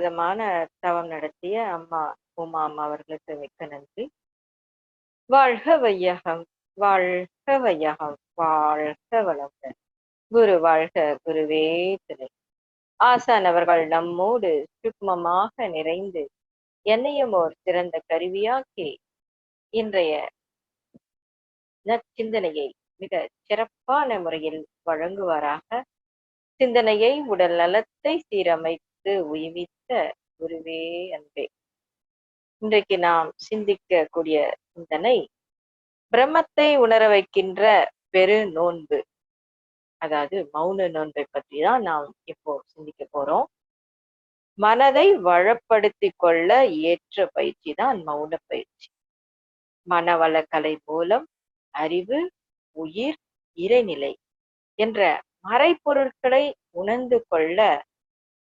அற்புதமான தவம் நடத்திய அம்மா உமா அம்மா அவர்களுக்கு மிக்க நன்றி. வாழ்க வையகம் வாழ்க வையகம் வாழ்க வளமுடன். குரு வாழ்க குருவே துணை. ஆசான் அவர்கள் நம்மோடு சுக்மமாக நிறைந்து என்னையும் ஓர் சிறந்த கருவியாக்கி இன்றைய நற்சிந்தனையை மிக சிறப்பான முறையில் வழங்குவாராக. சிந்தனையை உடல் நலத்தை சீரமைத்து உய்வித்த குருவே அன்பே. இன்றைக்கு நாம் சிந்திக்கக்கூடிய சிந்தனை பிரம்மத்தை உணர வைக்கின்ற பெரு நோன்பு. அதாவது மௌன நோன்பை பற்றி தான் நாம் இப்போ சிந்திக்க போறோம். மனதை வளப்படுத்தி கொள்ள ஏற்ற பயிற்சி தான் மௌன பயிற்சி. மனவளக்கலை மூலம் அறிவு உயிர் இறைநிலை என்ற மறைப்பொருட்களை உணர்ந்து கொள்ள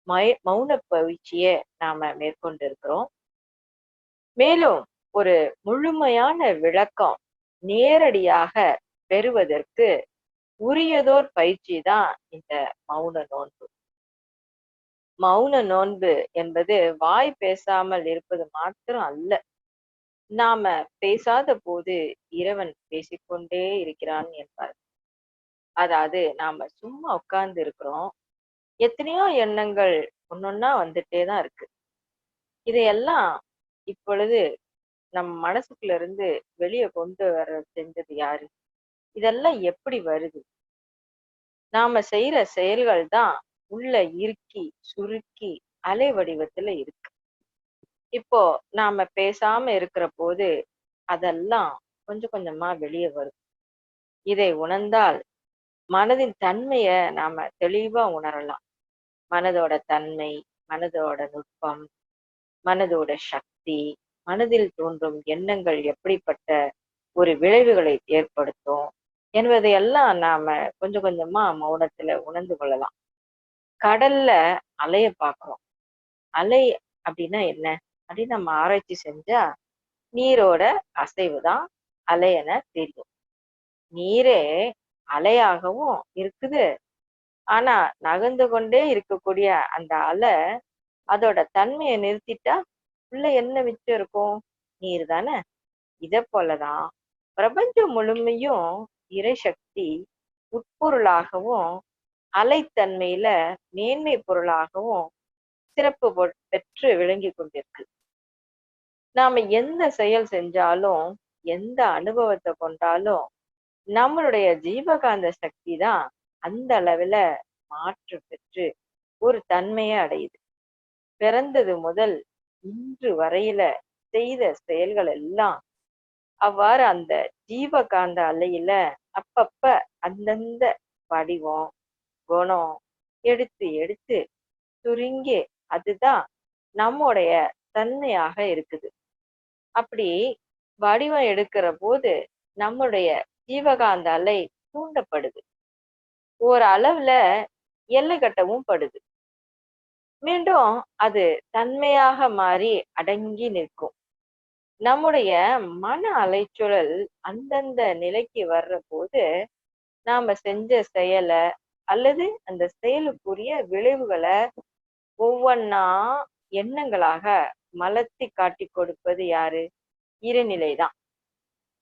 மௌன பயிற்சியை நாம மேற்கொண்டிருக்கிறோம். மேலும் ஒரு முழுமையான விளக்கம் நேரடியாக பெறுவதற்கு உரியதோர் பயிற்சி தான் இந்த மௌன நோன்பு. மௌன நோன்பு என்பது வாய் பேசாமல் இருப்பது மாத்திரம் அல்ல. நாம பேசாத போது இறைவன் பேசிக்கொண்டே இருக்கிறான் என்பார். அதாவது நாம சும்மா உட்கார்ந்து இருக்கிறோம் எத்தனையோ எண்ணங்கள் ஒன்னொன்னா வந்துட்டே தான் இருக்கு. இதையெல்லாம் இப்பொழுது நம் மனசுக்குள்ள இருந்து வெளியே கொண்டு வர செஞ்சது யாரு? இதெல்லாம் எப்படி வருது? நாம செய்யற செயல்கள் தான் உள்ள இறுக்கி சுருக்கி அலை வடிவத்துல இருக்கு. இப்போ நாம பேசாம இருக்கிற போது அதெல்லாம் கொஞ்சம் கொஞ்சமா வெளியே வரும். இதை உணர்ந்தால் மனதின் தன்மைய நாம தெளிவா உணரலாம். மனதோட தன்மை மனதோட நுட்பம் மனதோட சக்தி மனதில் தோன்றும் எண்ணங்கள் எப்படிப்பட்ட ஒரு விளைவுகளை ஏற்படுத்தும் என்பதையெல்லாம் நாம கொஞ்சம் கொஞ்சமா மௌனத்துல உணர்ந்து கொள்ளலாம். கடல்ல அலைய பார்க்கிறோம். அலை அப்படின்னா என்ன? அப்படின்னு நம்ம ஆராய்ச்சி செஞ்சா நீரோட அசைவு தான் அலை என தெரியும். நீரே அலையாகவும் இருக்குது ஆனா நகர்ந்து கொண்டே இருக்கக்கூடிய அந்த அலை அதோட தன்மையை நிறுத்திட்டா உள்ள என்ன மிச்சம் இருக்கும்? நீர் தானே? இத போலதான் பிரபஞ்சம் முழுமையும் இறை சக்தி உட்பொருளாகவும் அலைத்தன்மையில மேன்மை பொருளாகவும் சிறப்பு பெற்று விளங்கி கொண்டிருக்கு. நாம எந்த செயல் செஞ்சாலும் எந்த அனுபவத்தை கொண்டாலும் நம்மளுடைய ஜீவகாந்த சக்தி தான் அந்த அளவுல மாற்றம் பெற்று ஒரு தன்மையை அடையுது. பிறந்தது முதல் இன்று வரையில செய்த செயல்கள் எல்லாம் அவ்வாறு அந்த ஜீவகாந்த அலையில அப்பப்ப அந்தந்த வடிவம் குணம் எடுத்து எடுத்து சுருங்கி அதுதான் நம்முடைய தன்மையாக இருக்குது. அப்படி வடிவம் எடுக்கிற போது நம்முடைய ஜீவகாந்த அலை தூண்டப்படுது. ஒரு அளவுல எல்லை கட்டவும் படுது. மீண்டும் அது தன்மையாக மாறி அடங்கி நிற்கும். நம்முடைய மன அலைச்சூழல் அந்தந்த நிலைக்கு வர்ற போது நாம செஞ்ச செயலை அல்லது அந்த செயலுக்குரிய விளைவுகளை ஒவ்வொன்னா எண்ணங்களாக மலர்த்தி காட்டி கொடுப்பது யாரு? இருநிலைதான்.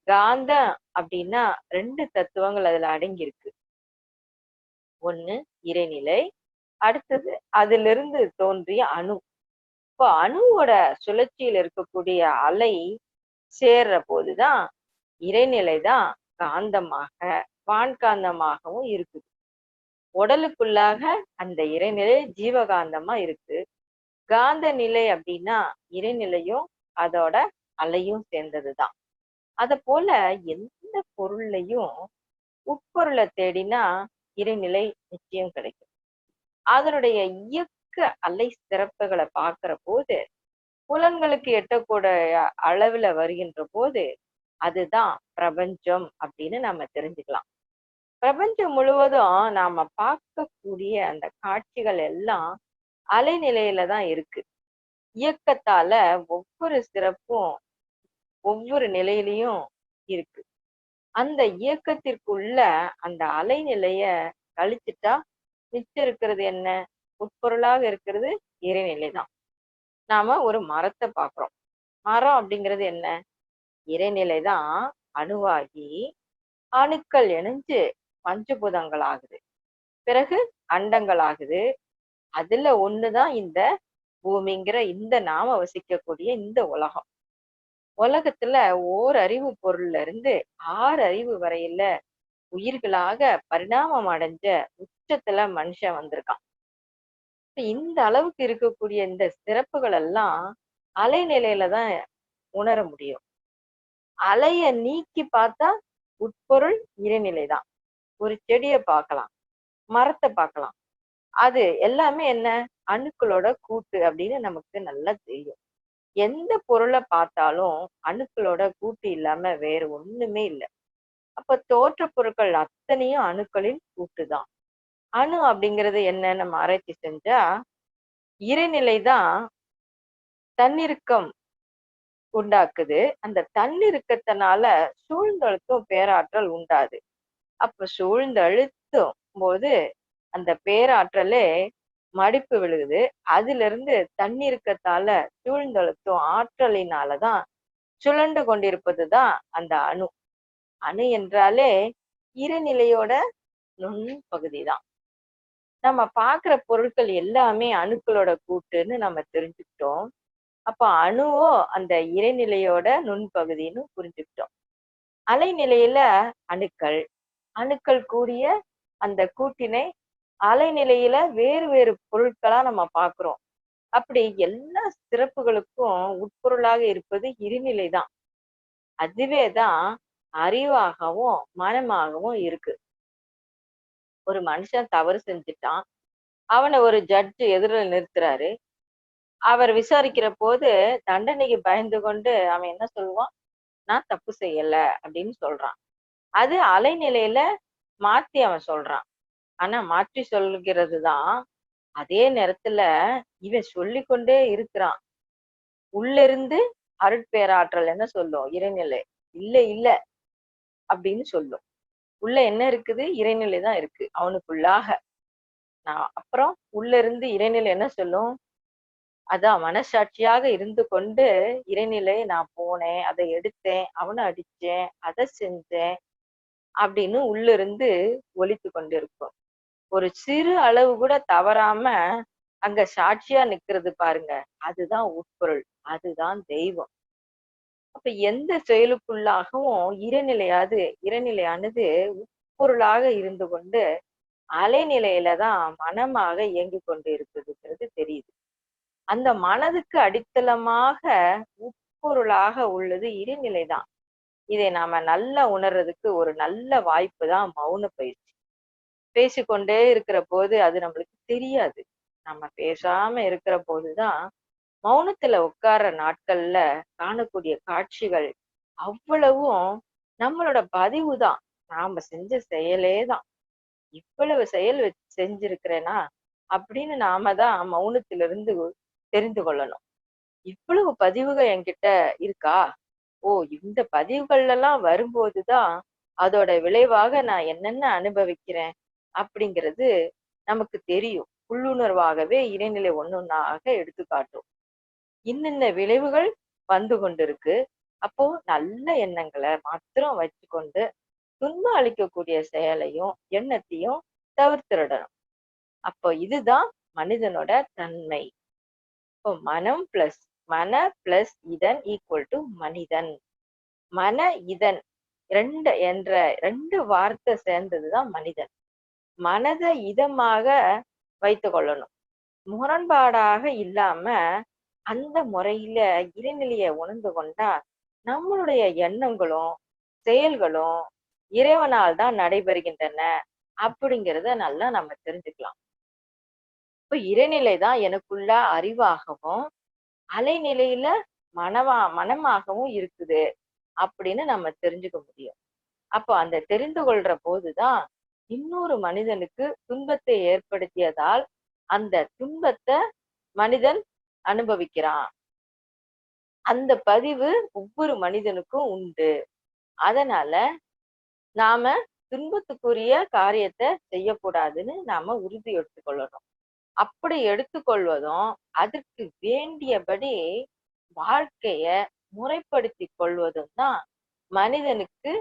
காந்தம் அப்படின்னா ரெண்டு தத்துவங்கள் அதுல அடங்கியிருக்கு. ஒண்ணு இறைநிலை. அடுத்தது அதிலிருந்து தோன்றிய அணு. இப்போ அணுவோட சுழற்சியில் இருக்கக்கூடிய அலை சேர்ற போதுதான் இறைநிலை தான் காந்தமாக வான்காந்தமாகவும் இருக்குது. உடலுக்குள்ளாக அந்த இறைநிலை ஜீவகாந்தமா இருக்கு. காந்த நிலை அப்படின்னா இறைநிலையும் அதோட அலையும் சேர்ந்ததுதான். அத போல எந்த பொருள்லையும் உட்பொருளை தேடினா இறைநிலை நிச்சயம் கிடைக்கும். அதனுடைய இயக்க அலை சிறப்புகளை பார்க்கிற போது புலன்களுக்கு எட்டக்கூடிய அளவுல வருகின்ற போது அதுதான் பிரபஞ்சம் அப்படின்னு நம்ம தெரிஞ்சுக்கலாம். பிரபஞ்சம் முழுவதும் நாம பார்க்கக்கூடிய அந்த காட்சிகள் எல்லாம் அலைநிலையில தான் இருக்கு. இயக்கத்தால ஒவ்வொரு சிறப்பும் ஒவ்வொரு நிலையிலையும் இருக்கு. அந்த இயக்கத்திற்குள்ள அந்த அலைநிலைய கழிச்சுட்டா மிச்சம் இருக்கிறது என்ன? உட்பொருளாக இருக்கிறது இறைநிலை தான் நாம ஒரு மரத்தை பார்க்குறோம் மரம் அப்படிங்கிறது என்ன? இறைநிலை தான் அணுவாகி அணுக்கள் இணைஞ்சு பஞ்சபூதங்கள் ஆகுது பிறகு அண்டங்கள் ஆகுது அதுல ஒண்ணுதான் இந்த பூமிங்கிற இந்த நாம வசிக்கக்கூடிய இந்த உலகம். உலகத்துல ஓர் அறிவு பொருள்ல இருந்து ஆறு அறிவு வரையில உயிர்களாக பரிணாமம் அடைஞ்ச உச்சத்துல மனுஷன் வந்திருக்கான். இந்த அளவுக்கு இருக்கக்கூடிய இந்த சிறப்புகள் எல்லாம் அலைநிலையில தான் உணர முடியும். அலைய நீக்கி பார்த்தா உட்பொருள் இறைநிலை தான். ஒரு செடியை பார்க்கலாம் மரத்தை பார்க்கலாம். அது எல்லாமே என்ன? அணுக்களோட கூட்டு அப்படின்னு நமக்கு நல்லா தெரியும். எந்த பொருளை பார்த்தாலும் அணுக்களோட கூட்டு இல்லாம வேற ஒண்ணுமே இல்லை. அப்ப தோற்ற பொருட்கள் அத்தனையும் அணுக்களின் கூட்டுதான் அணு அப்படிங்கிறது என்ன? நம்ம ஆராய்ச்சி செஞ்சா இறைநிலை தான் தன்னிருக்கம் உண்டாக்குது. அந்த தன்னிருக்கத்தினால சூழ்ந்தழுத்தும் பேராற்றல் உண்டாது. அப்ப சூழ்ந்தழுத்தும் போது அந்த பேராற்றலே மடிப்பு விழுகுது. அதுல இருந்து தண்ணி இருக்கத்தால சூழ்ந்தழுத்தும் ஆற்றலினாலதான் சுழண்டு கொண்டிருப்பதுதான் அந்த அணு. அணு என்றாலே இருநிலையோட நுண் பகுதி தான் நம்ம பாக்குற பொருட்கள் எல்லாமே அணுக்களோட கூட்டுன்னு நம்ம தெரிஞ்சுக்கிட்டோம். அப்ப அணுவோ அந்த இறைநிலையோட நுண்பகுதின்னு புரிஞ்சுக்கிட்டோம். அலைநிலையில அணுக்கள். அணுக்கள் கூடிய அந்த கூட்டினை அலைநிலையில வேறு வேறு பொருட்களா நம்ம பாக்குறோம். அப்படி எல்லா சிறப்புகளுக்கும் உட்பொருளாக இருப்பது இருநிலை தான். அதுவே தான் அறிவாகவும் மனமாகவும் இருக்கு. ஒரு மனுஷன் தவறு செஞ்சுட்டான். அவனை ஒரு ஜட்ஜ் எதிரில் நிறுத்துறாரு. அவர் விசாரிக்கிற போது தண்டனைக்கு பயந்து கொண்டு அவன் என்ன சொல்லுவான்? நான் தப்பு செய்யல அப்படின்னு சொல்றான். அது அலைநிலையில மாத்தி அவன் சொல்றான். ஆனா மாற்றி சொல்கிறது தான் அதே நேரத்துல இவன் சொல்லிக்கொண்டே இருக்கிறான். உள்ள இருந்து அருட்பேராற்றல் என்ன சொல்லும்? இறைநிலை. இல்ல இல்ல அப்படின்னு சொல்லும். உள்ள என்ன இருக்குது? இறைநிலை தான் இருக்கு. அவனுக்குள்ளாக. நான் அப்புறம் உள்ள இருந்து இறைநிலை என்ன சொல்லும்? அதான் மனசாட்சியாக இருந்து கொண்டு இறைநிலை நான் போனேன் அதை எடுத்தேன் அவனை அடிச்சேன் அதை செஞ்சேன் அப்படின்னு உள்ள இருந்து ஒழித்து கொண்டிருக்கும். ஒரு சிறு அளவு கூட தவறாம அங்க சாட்சியா நிக்கிறது பாருங்க. அதுதான் உட்பொருள். அதுதான் தெய்வம். அப்ப எந்த செயலுக்குள்ளாகவும் இறைநிலையாது இறைநிலையானது உட்பொருளாக இருந்து கொண்டு அலைநிலையில தான் மனமாக இயங்கி கொண்டு இருக்குதுங்கிறது தெரியுது. அந்த மனதுக்கு அடித்தளமாக உட்பொருளாக உள்ளது இருநிலை தான். இதை நாம நல்லா உணர்றதுக்கு ஒரு நல்ல வாய்ப்பு தான் மௌன பயிற்சி. பேசிக்கொண்டே இருக்கிற போது அது நம்மளுக்கு தெரியாது. நம்ம பேசாம இருக்கிற போதுதான் மௌனத்துல உட்கார்ற நாட்கள்ல காணக்கூடிய காட்சிகள் அவ்வளவும் நம்மளோட பதிவு தான். நாம செஞ்ச செயலே தான். இவ்வளவு செயல் செஞ்சிருக்கிறேனா அப்படின்னு நாம தான் மௌனத்திலிருந்து தெரிந்து கொள்ளணும். இவ்வளவு பதிவுகள் என்கிட்ட இருக்கா? ஓ இந்த பதிவுகள் எல்லாம் வரும்போதுதான் அதோட விளைவாக நான் என்னென்ன அனுபவிக்கிறேன்? அப்படிங்கிறது நமக்கு தெரியும். உள்ளுணர்வாகவே இறைநிலை ஒன்னொன்னாக எடுத்து காட்டும் இன்னென்ன விளைவுகள் வந்து கொண்டிருக்கு. அப்போ நல்ல எண்ணங்களை மாத்திரம் வச்சுக்கொண்டு துன்பம் அளிக்கக்கூடிய செயலையும் எண்ணத்தையும் தவிர்த்திடணும். அப்போ இதுதான் மனிதனோட தன்மை. இப்போ மனம் பிளஸ் மன பிளஸ் இதன் ஈக்குவல் டு மனிதன். மன இதன் ரெண்டு என்ற ரெண்டு வார்த்தை சேர்ந்ததுதான் மனிதன். மனதை இதமாக வைத்து கொள்ளணும். முரண்பாடாக இல்லாம அந்த முறையில இறைநிலையை உணர்ந்து கொண்டா நம்மளுடைய எண்ணங்களும் செயல்களும் இறைவனால் தான் நடைபெறுகின்றன அப்படிங்கிறத நல்லா நம்ம தெரிஞ்சுக்கலாம். இப்ப இறைநிலை தான் எனக்குள்ள அறிவாகவும் அலைநிலையில மனவா மனமாகவும் இருக்குது அப்படின்னு நம்ம தெரிஞ்சுக்க முடியும். அப்போ அந்த தெரிந்து கொள்ற போதுதான் இன்னொரு மனிதனுக்கு துன்பத்தை ஏற்படுத்தியதால் அந்த துன்பத்தை மனிதன் அனுபவிக்கிறான். அந்த பதிவு ஒவ்வொரு மனிதனுக்கும் உண்டு. அதனால நாம துன்பத்துக்குரிய காரியத்தை செய்யக்கூடாதுன்னு நாம உறுதி எடுத்துக்கொள்ளணும். அப்படி எடுத்துக்கொள்வதும் அதற்கு வேண்டியபடி வாழ்க்கைய முறைப்படுத்திக் கொள்வதும் தான் மனிதனுக்கு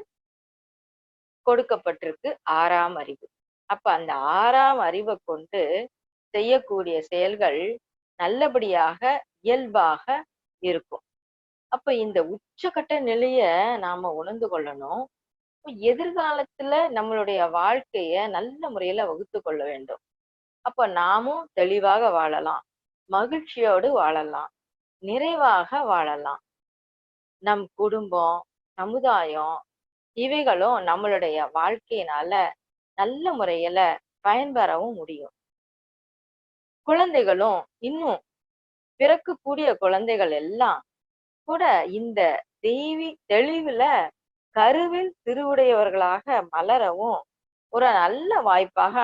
கொடுக்கப்பட்டிருக்கு ஆறாம் அறிவு. அப்ப அந்த ஆறாம் அறிவை கொண்டு செய்யக்கூடிய செயல்கள் நல்லபடியாக இயல்பாக இருக்கும். அப்ப இந்த உச்சகட்ட நிலைய நாம உணர்ந்து கொள்ளணும். எதிர்காலத்துல நம்மளுடைய வாழ்க்கைய நல்ல முறையில வகுத்து கொள்ள வேண்டும். அப்ப நாமும் தெளிவாக வாழலாம். மகிழ்ச்சியோடு வாழலாம். நிறைவாக வாழலாம். நம் குடும்பம் சமுதாயம் இவைகளும் நம்மளுடைய வாழ்க்கையினால நல்ல முறையில பயன்பெறவும் முடியும். குழந்தைகளும் இன்னும் பிறக்கக்கூடிய குழந்தைகள் எல்லாம் கூட இந்த தெய்வி தெளிவுல கருவில் திருவுடையவர்களாக மலரவும் ஒரு நல்ல வாய்ப்பாக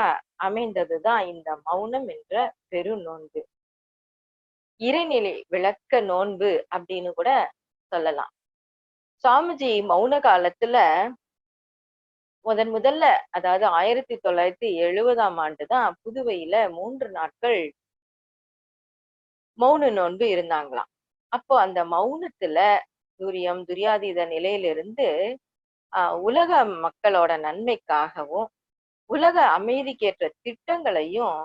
அமைந்ததுதான் இந்த மௌனம் என்ற பெரு நோன்பு இறைநிலை விளக்க நோன்பு அப்படின்னு கூட சொல்லலாம். சாமிஜி மௌன காலத்துல முதன் முதல்ல அதாவது ஆயிரத்தி தொள்ளாயிரத்தி எழுபதாம் ஆண்டு தான் புதுவையில மூன்று நாட்கள் மௌன நோன்பு இருந்தாங்களாம். அப்போ அந்த மௌனத்துல துரியம் துரியாதீத நிலையிலிருந்து ஆஹ் உலக மக்களோட நன்மைக்காகவும் உலக அமைதிக்கேற்ற திட்டங்களையும்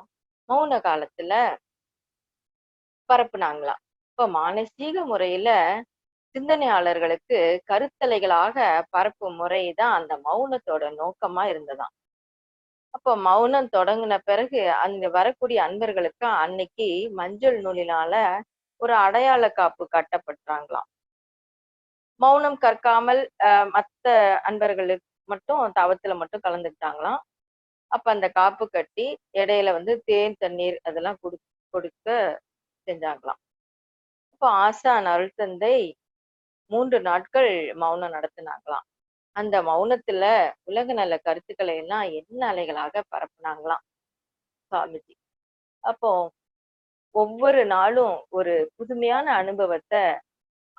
மௌன காலத்துல பரப்புனாங்களாம். இப்ப மானசீக முறையில சிந்தனையாளர்களுக்கு கருத்தலைகளாக பரப்பும் முறைதான் அந்த மௌனத்தோட நோக்கமா இருந்ததாம். அப்போ மௌனம் தொடங்கின பிறகு அங்க வரக்கூடிய அன்பர்களுக்கு அன்னைக்கு மஞ்சள் நூலினால ஒரு அடையாள காப்பு கட்டப்பட்டாங்களாம். மௌனம் கற்காமல் அஹ் மத்த அன்பர்களுக்கு மட்டும் தவத்துல மட்டும் கலந்துக்கிட்டாங்களாம். அப்ப அந்த காப்பு கட்டி இடையில வந்து தேன் தண்ணீர் அதெல்லாம் கொடு கொடுக்க செஞ்சாங்களாம். அப்போ ஆசான் அருள் தந்தை மூன்று நாட்கள் மௌனம் நடத்தினாங்களாம். அந்த மௌனத்துல உலக நல கருத்துக்களை எல்லாம் என்ன அலைகளாக பரப்புனாங்களாம் சுவாமிஜி. அப்போ ஒவ்வொரு நாளும் ஒரு புதுமையான அனுபவத்தை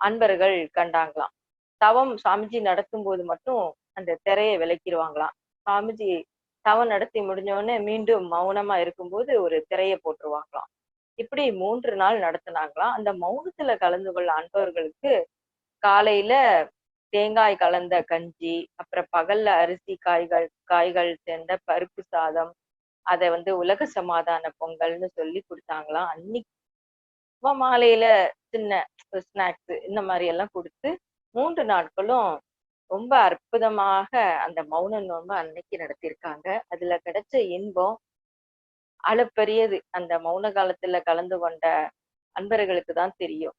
அன்பர்கள் கண்டாங்களாம். தவம் சாமிஜி நடத்தும் போது மட்டும் அந்த திரையை விளக்கிடுவாங்களாம். சாமிஜி தவம் நடத்தி முடிஞ்ச உடனே மீண்டும் மௌனமா இருக்கும்போது ஒரு திரையை போட்டுருவாங்களாம். இப்படி மூன்று நாள் நடத்தினாங்களாம். அந்த மௌனத்துல கலந்து கொள்ள அன்பர்களுக்கு காலையில தேங்காய் கலந்த கஞ்சி அப்புறம் பகல்ல அரிசி காய்கள் காய்கள் சேர்ந்த பருப்பு சாதம் அதை வந்து உலக சமாதான பொங்கல்னு சொல்லி கொடுத்தாங்களாம். அன்னைக்கு மாலையில சின்ன ஸ்நாக்ஸ் இந்த மாதிரி எல்லாம் கொடுத்து மூன்று நாட்களும் ரொம்ப அற்புதமாக அந்த மௌன நோன்பு அன்னைக்கு நடத்தியிருக்காங்க அதுல கிடைச்ச இன்பம் அளப்பரியது. அந்த மௌன காலத்துல கலந்து கொண்ட அன்பர்களுக்கு தான் தெரியும்.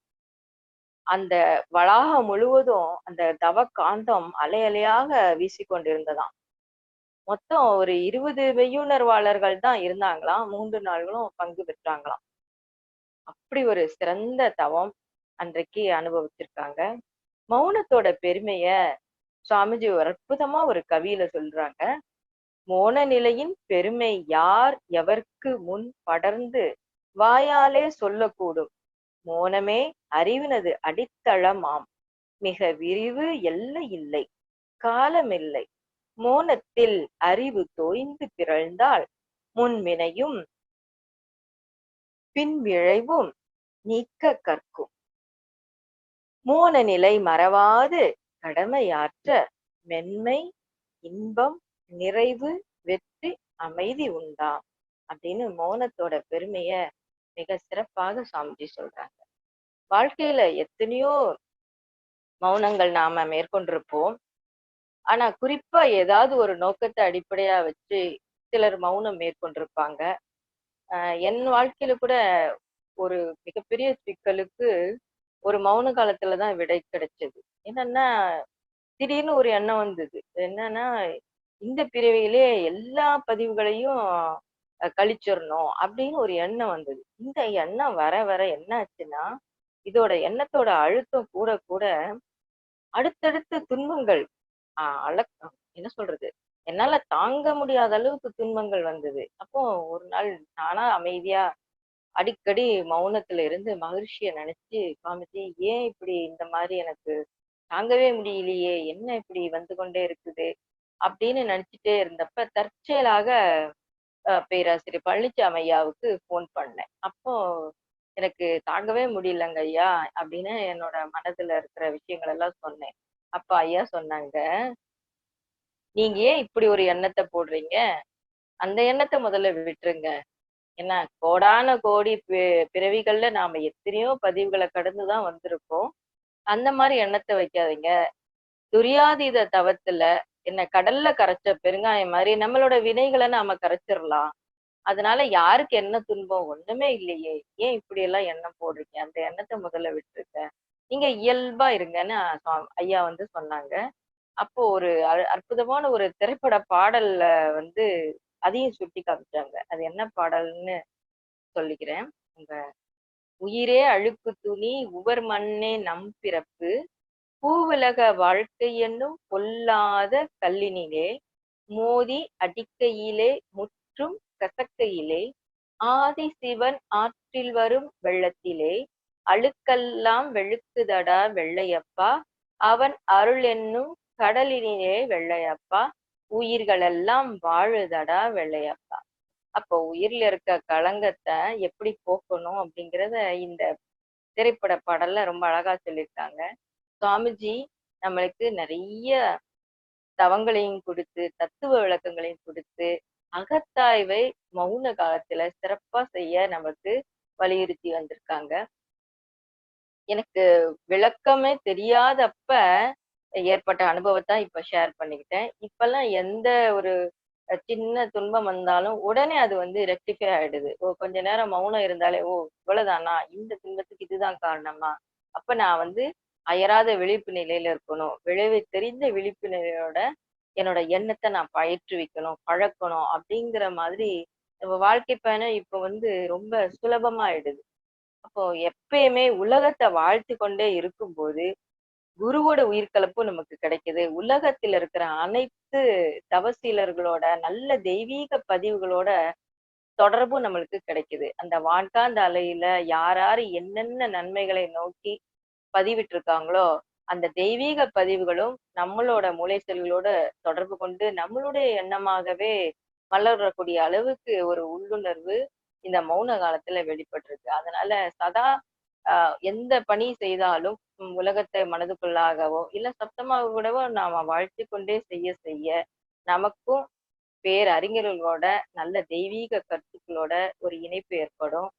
அந்த வளாகம் முழுவதும் அந்த தவ காந்தம் அலையலையாக வீசிக்கொண்டிருந்ததாம். மொத்தம் ஒரு இருபது மெய்யுணர்வாளர்கள் தான் இருந்தாங்களாம். மூன்று நாள்களும் பங்கு பெற்றாங்களாம். அப்படி ஒரு சிறந்த தவம் அன்றைக்கு அனுபவிச்சிருக்காங்க. மௌனத்தோட பெருமைய சுவாமிஜி ஒரு அற்புதமா ஒரு கவியில சொல்றாங்க. மோன நிலையின் பெருமை யார் எவர்க்கு முன் படர்ந்து வாயாலே சொல்லக்கூடும். மோனமே அறிவினது அடித்தளமாம். மிக விரிவு எல்லை இல்லை காலமில்லை மோனத்தில் அறிவு தோய்ந்து பிறழ்ந்தால் முன்வினையும் பின்விழைவும் நீக்க கற்கும். மோன நிலை மறவாது கடமையாற்ற மென்மை இன்பம் நிறைவு வெற்றி அமைதி உண்டாம். அப்படின்னு மௌனத்தோட பெருமைய மிக சிறப்பாக சுவாமிஜி சொல்றாங்க. வாழ்க்கையில எத்தனையோ மௌனங்கள் நாம மேற்கொண்டிருப்போம். ஆனா குறிப்பா ஏதாவது ஒரு நோக்கத்தை அடிப்படையா வச்சு சிலர் மௌனம் மேற்கொண்டிருப்பாங்க. என் வாழ்க்கையில கூட ஒரு மிகப்பெரிய சிக்கலுக்கு ஒரு மௌன காலத்துலதான் விடை கிடைச்சது. என்னன்னா திடீர்னு ஒரு எண்ணம் வந்தது. என்னன்னா இந்த பிறவியிலே எல்லா பதிவுகளையும் கழிச்சிடணும் அப்படின்னு ஒரு எண்ணம் வந்தது. இந்த எண்ணம் வர வர என்ன ஆச்சுன்னா இதோட எண்ணத்தோட அழுத்தம் கூட கூட அடுத்தடுத்த துன்பங்கள் ஆஹ் அழ என்ன சொல்றது? என்னால தாங்க முடியாத அளவுக்கு துன்பங்கள் வந்தது. அப்போ ஒரு நாள் நானா அமைதியா அடிக்கடி மௌனத்துல இருந்து மகிழ்ச்சிய நினைச்சு காமிச்சு ஏன் இப்படி இந்த மாதிரி எனக்கு தாங்கவே முடியலையே? என்ன இப்படி வந்து கொண்டே இருக்குது? அப்படின்னு நினைச்சிட்டே இருந்தப்ப தற்செயலாக பேராசிரியர் பழனிச்சாமி ஐயாவுக்கு ஃபோன் பண்ணேன். அப்போ எனக்கு தாங்கவே முடியலங்க ஐயா! அப்படின்னு என்னோட மனதுல இருக்கிற விஷயங்கள் எல்லாம் சொன்னேன். அப்ப ஐயா சொன்னாங்க. நீங்க ஏன் இப்படி ஒரு எண்ணத்தை போடுறீங்க? அந்த எண்ணத்தை முதல்ல விட்டுருங்க. ஏன்னா, கோடான கோடி பிறவிகள்ல நாம எத்தனையோ பதிவுகளை கடந்துதான் வந்திருக்கோம். அந்த மாதிரி எண்ணத்தை வைக்காதீங்க. துரியாதீத தவத்துல என்ன கடல்ல கரைச்ச பெருங்காயம் மாதிரி நம்மளோட வினைகளை நாம கரைச்சிரலாம். அதனால யாருக்கு என்ன துன்பம்? ஒண்ணுமே இல்லையே! ஏன் இப்படியெல்லாம் எண்ணம் போடுறீங்க? அந்த எண்ணத்தை முதல்ல விட்டுருக்க நீங்க இயல்பா இருங்கன்னு ஐயா வந்து சொன்னாங்க. அப்போ ஒரு அ அற்புதமான ஒரு திரைப்பட பாடல்ல வந்து அதையும் சுட்டி காமிச்சாங்க. அது என்ன பாடல்னு சொல்லிக்கிறேன். உங்க "உயிரே அழுக்கு துணி உவர் மண்ணே நம் பிறப்பு, பூவுலக வாழ்க்கை என்னும் பொல்லாத கல்லினிலே, மோதி அடிக்கையிலே முற்றும் கசக்கையிலே, ஆதி சிவன் ஆற்றில் வரும் வெள்ளத்திலே, அழுக்கெல்லாம் வெளுக்குதடா வெள்ளையப்பா, அவன் அருள் என்னும் கடலினிலே வெள்ளையப்பா, உயிர்களெல்லாம் வாழுதடா வெள்ளையப்பா." அப்போ உயிர்ல இருக்க களங்கத்தை எப்படி போக்கணும் அப்படிங்கிறத இந்த திரைப்பட பாடல்ல ரொம்ப அழகா சொல்லியிருக்காங்க. சுவாமிஜி நம்மளுக்கு நிறைய தவங்களையும் கொடுத்து தத்துவ விளக்கங்களையும் கொடுத்து அகத்தாய்வை மௌன காலத்துல சிறப்பா செய்ய நமக்கு வலியுறுத்தி வந்திருக்காங்க. எனக்கு விளக்கமே தெரியாதப்ப ஏற்பட்ட அனுபவத்தை இப்ப ஷேர் பண்ணிக்கிட்டேன். இப்பல்லாம் எந்த ஒரு சின்ன துன்பம் வந்தாலும் உடனே அது வந்து ரெக்டிஃபை ஆயிடுது. ஓ! கொஞ்ச நேரம் மௌனம் இருந்தாலே, ஓ! இவ்வளவுதானா இந்த துன்பத்துக்கு இதுதான் காரணமா? அப்ப நான் வந்து அயராத விழிப்பு நிலையில இருக்கணும். விளைவை தெரிந்த விழிப்பு நிலையோட என்னோட எண்ணத்தை நான் பயிற்றுவிக்கணும், பழக்கணும் அப்படிங்கிற மாதிரி நம்ம வாழ்க்கை பயணம் இப்ப வந்து ரொம்ப சுலபமா ஆயிடுது. அப்போ எப்பயுமே உலகத்தை வாழ்த்து கொண்டே இருக்கும்போது, குருவோட உயிர்கலப்பும் நமக்கு கிடைக்குது. உலகத்தில் இருக்கிற அனைத்து தவசீலர்களோட நல்ல தெய்வீக பதிவுகளோட தொடர்பும் நம்மளுக்கு கிடைக்குது. அந்த வான்காந்த அலையில யார் யாரு என்னென்ன நன்மைகளை நோக்கி பதிவிட்டிருக்காங்களோ, அந்த தெய்வீக பதிவுகளும் நம்மளோட மூளை செல்களோட தொடர்பு கொண்டு, நம்மளுடைய எண்ணமாகவே மலரக்கூடிய அளவுக்கு ஒரு உள்ளுணர்வு இந்த மௌன காலத்துல வெளிப்பட்டிருக்கு. அதனால சதா எந்த பணி செய்தாலும் உலகத்தை மனதுக்குள்ளாகவோ, இல்ல சப்தமாக கூடவோ நாம வாழ்த்தி கொண்டே செய்ய செய்ய, நமக்கும் பேரறிஞர்களோட நல்ல தெய்வீக கருத்துக்களோட ஒரு இணைப்பு ஏற்படும்.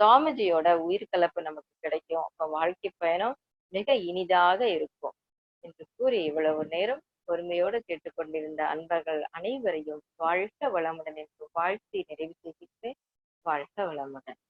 சுவாமிஜியோட உயிர்க்கலப்பு நமக்கு கிடைக்கும். அப்ப வாழ்க்கை பயணம் மிக இனிதாக இருக்கும். என்று கூறி இவ்வளவு நேரம் பொறுமையோடு கேட்டுக்கொண்டிருந்த அன்பர்கள் அனைவரையும் வாழ்க வளமுடன் என்று வாழ்த்தி நிறைவு செய்கின்றேன். வாழ்க வளமுடன்.